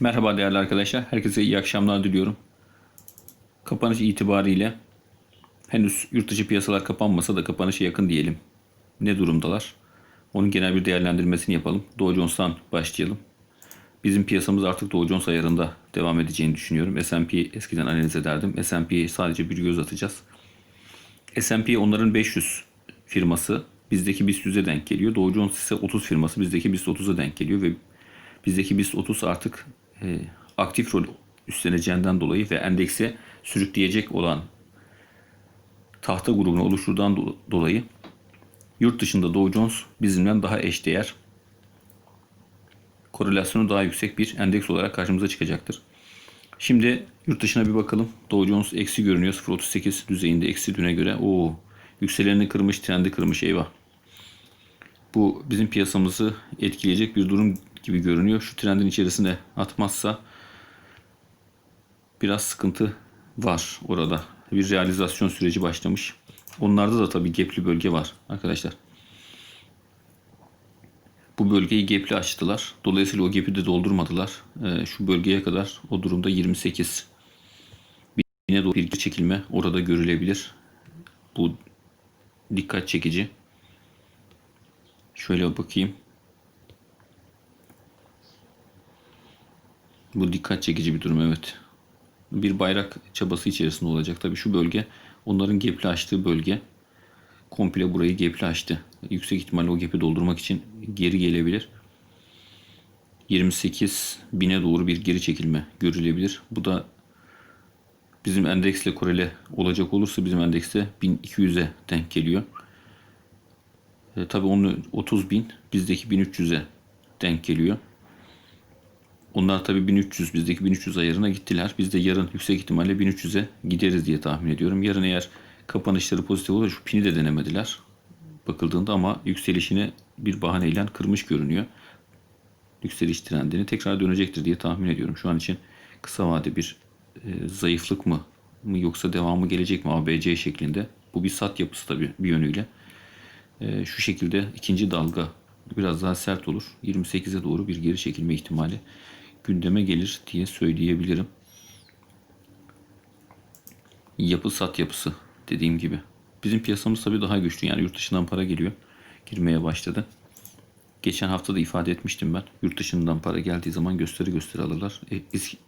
Merhaba değerli arkadaşlar. Herkese iyi akşamlar diliyorum. Kapanış itibariyle henüz yurt dışı piyasalar kapanmasa da kapanışa yakın diyelim. Ne durumdalar? Onun genel bir değerlendirmesini yapalım. Dow Jones'tan başlayalım. Bizim piyasamız artık Dow Jones ayarında devam edeceğini düşünüyorum. S&P eskiden analiz ederdim. S&P'ye sadece bir göz atacağız. S&P onların 500 firması bizdeki BIST 100'e denk geliyor. Dow Jones ise 30 firması bizdeki BIST 30'a denk geliyor ve bizdeki BIST 30 artık e, aktif rol üstleneceğinden dolayı ve endekse sürükleyecek olan tahta grubunu oluşturdan do- dolayı yurt dışında Dow Jones bizimle daha eşdeğer korelasyonu daha yüksek bir endeks olarak karşımıza çıkacaktır. Şimdi yurt dışına bir bakalım. Dow Jones eksi görünüyor. 0.38 düzeyinde eksi düne göre. Oo, yükselenini kırmış, trendi kırmış eyvah. Bu bizim piyasamızı etkileyecek bir durum gibi görünüyor. Şu trendin içerisine atmazsa biraz sıkıntı var orada. Bir realizasyon süreci başlamış. Onlarda da tabii gapli bölge var arkadaşlar. Bu bölgeyi gapli açtılar. Dolayısıyla o gap'i de doldurmadılar. Ee, şu bölgeye kadar o durumda 28 yine doğru bir çekilme orada görülebilir. Bu dikkat çekici. Şöyle bakayım. Bu dikkat çekici bir durum evet. Bir bayrak çabası içerisinde olacak. Tabii şu bölge onların gap'li açtığı bölge. Komple burayı gap'li açtı. Yüksek ihtimalle o gap'i doldurmak için geri gelebilir. 28 bine doğru bir geri çekilme görülebilir. Bu da bizim endeksle korele olacak olursa bizim endekste 1200'e denk geliyor. E, tabii onun 30 bin bizdeki 1300'e denk geliyor. Onlar tabii 1300 bizdeki 1300 ayarına gittiler. Biz de yarın yüksek ihtimalle 1300'e gideriz diye tahmin ediyorum. Yarın eğer kapanışları pozitif olur şu pini de denemediler. Bakıldığında ama yükselişini bir bahaneyle kırmış görünüyor. Yükseliş trendini tekrar dönecektir diye tahmin ediyorum. Şu an için kısa vade bir e, zayıflık mı, mı yoksa devamı gelecek mi ABC şeklinde. Bu bir sat yapısı tabii bir yönüyle. E, şu şekilde ikinci dalga biraz daha sert olur. 28'e doğru bir geri çekilme ihtimali gündeme gelir diye söyleyebilirim. Yapı sat yapısı dediğim gibi. Bizim piyasamız tabii daha güçlü. Yani yurt dışından para geliyor. Girmeye başladı. Geçen hafta da ifade etmiştim ben. Yurt dışından para geldiği zaman gösteri gösteri alırlar. E,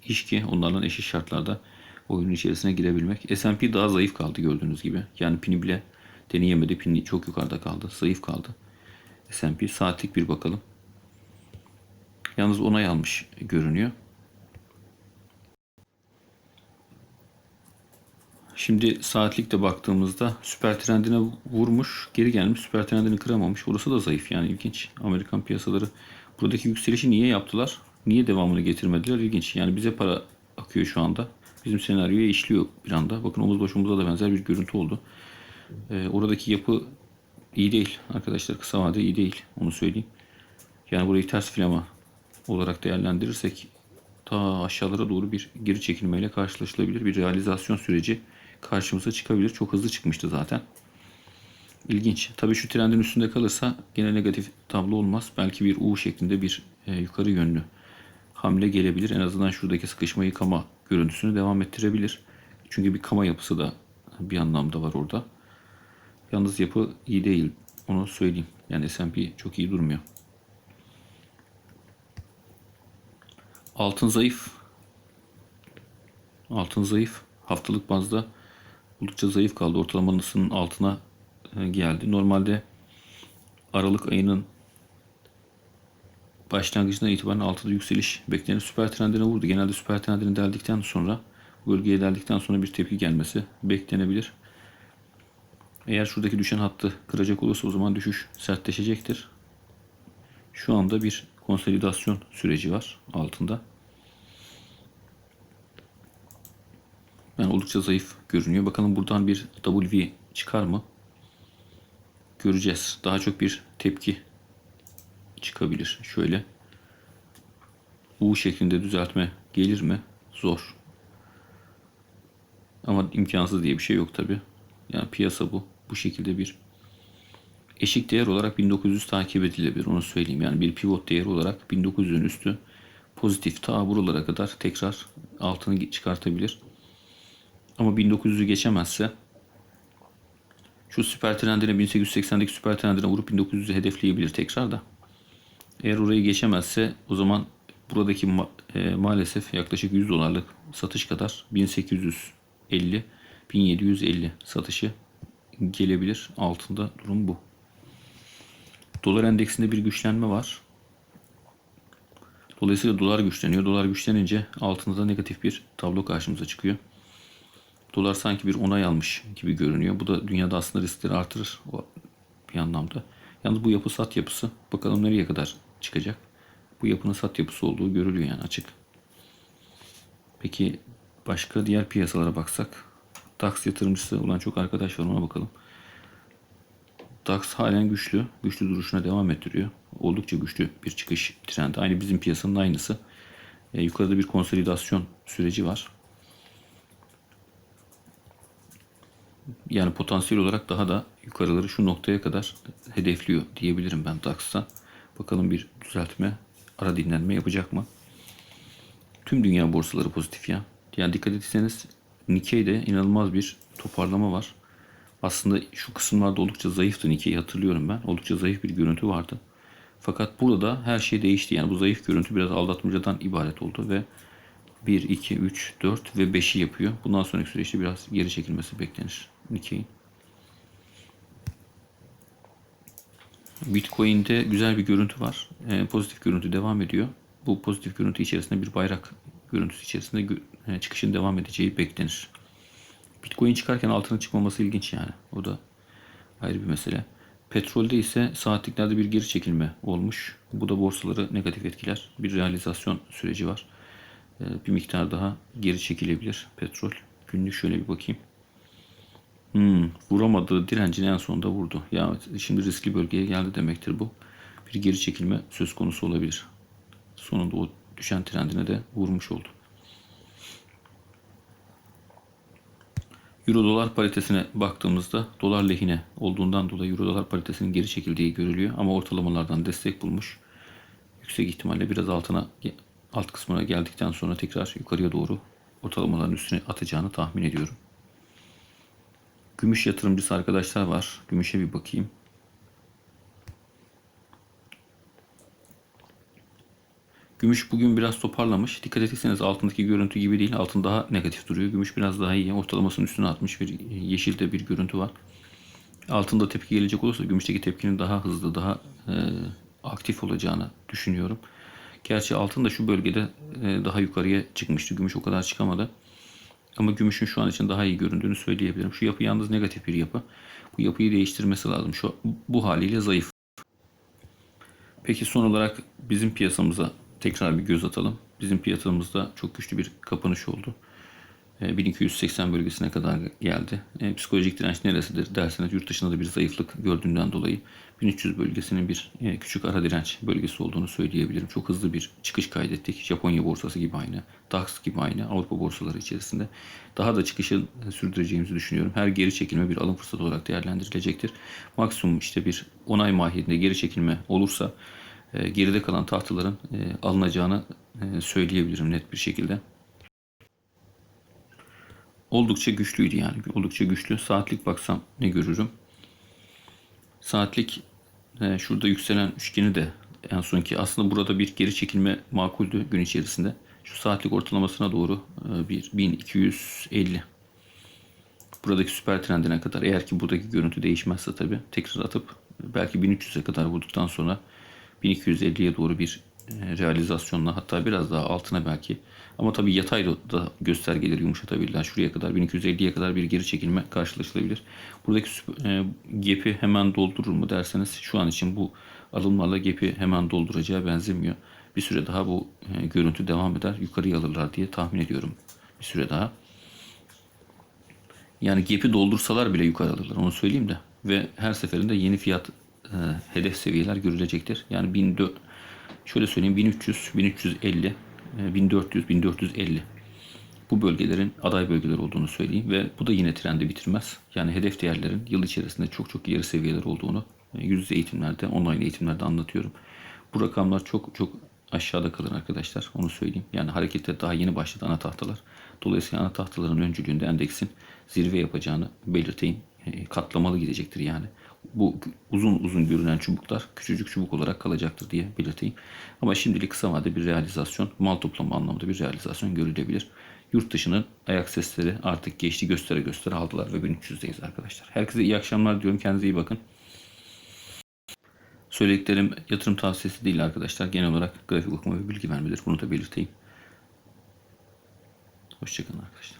iş- ki onlarla eşit şartlarda oyunun içerisine girebilmek. S&P daha zayıf kaldı gördüğünüz gibi. Yani pini bile deneyemedi. Pini çok yukarıda kaldı. Zayıf kaldı. S&P saatlik bir bakalım. Yalnız onay almış görünüyor. Şimdi saatlikte baktığımızda süper trendine vurmuş, geri gelmiş, süper trendini kıramamış. Orası da zayıf yani ilginç. Amerikan piyasaları buradaki yükselişi niye yaptılar? Niye devamını getirmediler? İlginç. Yani bize para akıyor şu anda. Bizim senaryoya işliyor bir anda. Bakın omuz başımıza da benzer bir görüntü oldu. Ee, oradaki yapı iyi değil arkadaşlar. Kısa vade iyi değil. Onu söyleyeyim. Yani burayı ters filama olarak değerlendirirsek ta aşağılara doğru bir geri çekilmeyle karşılaşılabilir. Bir realizasyon süreci karşımıza çıkabilir. Çok hızlı çıkmıştı zaten. İlginç. Tabii şu trendin üstünde kalırsa gene negatif tablo olmaz. Belki bir U şeklinde bir e, yukarı yönlü hamle gelebilir. En azından şuradaki sıkışma yıkama görüntüsünü devam ettirebilir. Çünkü bir kama yapısı da bir anlamda var orada. Yalnız yapı iyi değil. Onu söyleyeyim. Yani S&P çok iyi durmuyor. Altın zayıf. Altın zayıf. Haftalık bazda oldukça zayıf kaldı. Ortalamasının altına e, geldi. Normalde Aralık ayının başlangıcından itibaren altıda yükseliş beklenir. Süper trendine vurdu. Genelde süper trendini deldikten sonra bölgeye deldikten sonra bir tepki gelmesi beklenebilir. Eğer şuradaki düşen hattı kıracak olursa o zaman düşüş sertleşecektir. Şu anda bir konsolidasyon süreci var altında. Yani oldukça zayıf görünüyor. Bakalım buradan bir W çıkar mı? Göreceğiz. Daha çok bir tepki çıkabilir. Şöyle U şeklinde düzeltme gelir mi? Zor. Ama imkansız diye bir şey yok tabi. Yani piyasa bu. Bu şekilde bir eşik değer olarak 1900 takip edilebilir. Onu söyleyeyim. Yani bir pivot değeri olarak 1900'ün üstü pozitif ta buralara kadar tekrar altını çıkartabilir. Ama 1900'ü geçemezse şu süper trendine 1880'deki süper trendine vurup 1900'ü hedefleyebilir tekrar da. Eğer orayı geçemezse o zaman buradaki ma- e, maalesef yaklaşık 100 dolarlık satış kadar 1850 1750 satışı gelebilir. Altında durum bu. Dolar endeksinde bir güçlenme var. Dolayısıyla dolar güçleniyor. Dolar güçlenince altında da negatif bir tablo karşımıza çıkıyor. Dolar sanki bir onay almış gibi görünüyor. Bu da dünyada aslında riskleri artırır o bir anlamda. Yalnız bu yapı sat yapısı bakalım nereye kadar çıkacak. Bu yapının sat yapısı olduğu görülüyor yani açık. Peki başka diğer piyasalara baksak. DAX yatırımcısı olan çok arkadaş var ona bakalım. DAX halen güçlü. Güçlü duruşuna devam ettiriyor. Oldukça güçlü bir çıkış trendi. Aynı bizim piyasanın aynısı. E, yukarıda bir konsolidasyon süreci var. Yani potansiyel olarak daha da yukarıları şu noktaya kadar hedefliyor diyebilirim ben DAX'ta. Bakalım bir düzeltme, ara dinlenme yapacak mı? Tüm dünya borsaları pozitif ya. Yani dikkat etseniz Nikkei'de inanılmaz bir toparlama var. Aslında şu kısımlarda oldukça zayıftı Nikkei hatırlıyorum ben. Oldukça zayıf bir görüntü vardı. Fakat burada her şey değişti. Yani bu zayıf görüntü biraz aldatmacadan ibaret oldu ve 1, 2, 3, 4 ve 5'i yapıyor. Bundan sonraki süreçte biraz geri çekilmesi beklenir Nikkei'nin. Bitcoin'de güzel bir görüntü var. Ee, pozitif görüntü devam ediyor. Bu pozitif görüntü içerisinde bir bayrak görüntüsü içerisinde gö- e, çıkışın devam edeceği beklenir. Bitcoin çıkarken altına çıkmaması ilginç yani. O da ayrı bir mesele. Petrolde ise saatliklerde bir geri çekilme olmuş. Bu da borsaları negatif etkiler. Bir realizasyon süreci var. Ee, bir miktar daha geri çekilebilir petrol. Günlük şöyle bir bakayım. Hmm, vuramadığı direncini en sonunda vurdu. Ya şimdi riskli bölgeye geldi demektir bu. Bir geri çekilme söz konusu olabilir. Sonunda o düşen trendine de vurmuş oldu. Euro dolar paritesine baktığımızda dolar lehine olduğundan dolayı euro dolar paritesinin geri çekildiği görülüyor ama ortalamalardan destek bulmuş. Yüksek ihtimalle biraz altına alt kısmına geldikten sonra tekrar yukarıya doğru ortalamaların üstüne atacağını tahmin ediyorum. Gümüş yatırımcısı arkadaşlar var. Gümüşe bir bakayım. Gümüş bugün biraz toparlamış. Dikkat etseniz altındaki görüntü gibi değil. Altın daha negatif duruyor. Gümüş biraz daha iyi. Ortalamasının üstüne atmış bir yeşil de bir görüntü var. Altında tepki gelecek olursa gümüşteki tepkinin daha hızlı, daha e, aktif olacağını düşünüyorum. Gerçi altın da şu bölgede e, daha yukarıya çıkmıştı. Gümüş o kadar çıkamadı. Ama gümüşün şu an için daha iyi göründüğünü söyleyebilirim. Şu yapı yalnız negatif bir yapı. Bu yapıyı değiştirmesi lazım. Şu bu haliyle zayıf. Peki son olarak bizim piyasamıza tekrar bir göz atalım. Bizim piyasamızda çok güçlü bir kapanış oldu. E, 1280 bölgesine kadar geldi. E, psikolojik direnç neresidir derseniz yurt dışında da bir zayıflık gördüğünden dolayı 1300 bölgesinin bir e, küçük ara direnç bölgesi olduğunu söyleyebilirim. Çok hızlı bir çıkış kaydettik. Japonya borsası gibi aynı, DAX gibi aynı Avrupa borsaları içerisinde. Daha da çıkışı e, sürdüreceğimizi düşünüyorum. Her geri çekilme bir alım fırsatı olarak değerlendirilecektir. Maksimum işte bir onay mahiyetinde geri çekilme olursa e, geride kalan tahtaların e, alınacağını e, söyleyebilirim net bir şekilde. Oldukça güçlüydü yani. Oldukça güçlü. Saatlik baksam ne görürüm? Saatlik e, şurada yükselen üçgeni de en sonki aslında burada bir geri çekilme makuldü gün içerisinde. Şu saatlik ortalamasına doğru e, bir 1250 buradaki süper trendine kadar eğer ki buradaki görüntü değişmezse tabi tekrar atıp belki 1300'e kadar vurduktan sonra 1250'ye doğru bir realizasyonla hatta biraz daha altına belki ama tabii yatay da göstergeleri yumuşatabilirler. Şuraya kadar 1250'ye kadar bir geri çekilme karşılaşılabilir. Buradaki e, gap'i hemen doldurur mu derseniz şu an için bu alımlarla gap'i hemen dolduracağı benzemiyor. Bir süre daha bu e, görüntü devam eder. Yukarıya alırlar diye tahmin ediyorum. Bir süre daha. Yani gap'i doldursalar bile yukarı alırlar onu söyleyeyim de. Ve her seferinde yeni fiyat e, hedef seviyeler görülecektir. Yani 1400 şöyle söyleyeyim 1300 1350 1400 1450 bu bölgelerin aday bölgeler olduğunu söyleyeyim ve bu da yine trendi bitirmez. Yani hedef değerlerin yıl içerisinde çok çok ileri seviyeler olduğunu e, yüz yüze eğitimlerde, online eğitimlerde anlatıyorum. Bu rakamlar çok çok aşağıda kalır arkadaşlar. Onu söyleyeyim. Yani harekete daha yeni başladı ana tahtalar. Dolayısıyla ana tahtaların öncülüğünde endeksin zirve yapacağını belirteyim. E, Katlamalı gidecektir yani. Bu uzun uzun görünen çubuklar küçücük çubuk olarak kalacaktır diye belirteyim. Ama şimdilik kısa vadede bir realizasyon, mal toplama anlamında bir realizasyon görülebilir. Yurt dışının ayak sesleri artık geçti göstere göstere aldılar ve 1300'deyiz arkadaşlar. Herkese iyi akşamlar diyorum. Kendinize iyi bakın. Söylediklerim yatırım tavsiyesi değil arkadaşlar. Genel olarak grafik okuma ve bilgi vermedir. Bunu da belirteyim. Hoşçakalın arkadaşlar.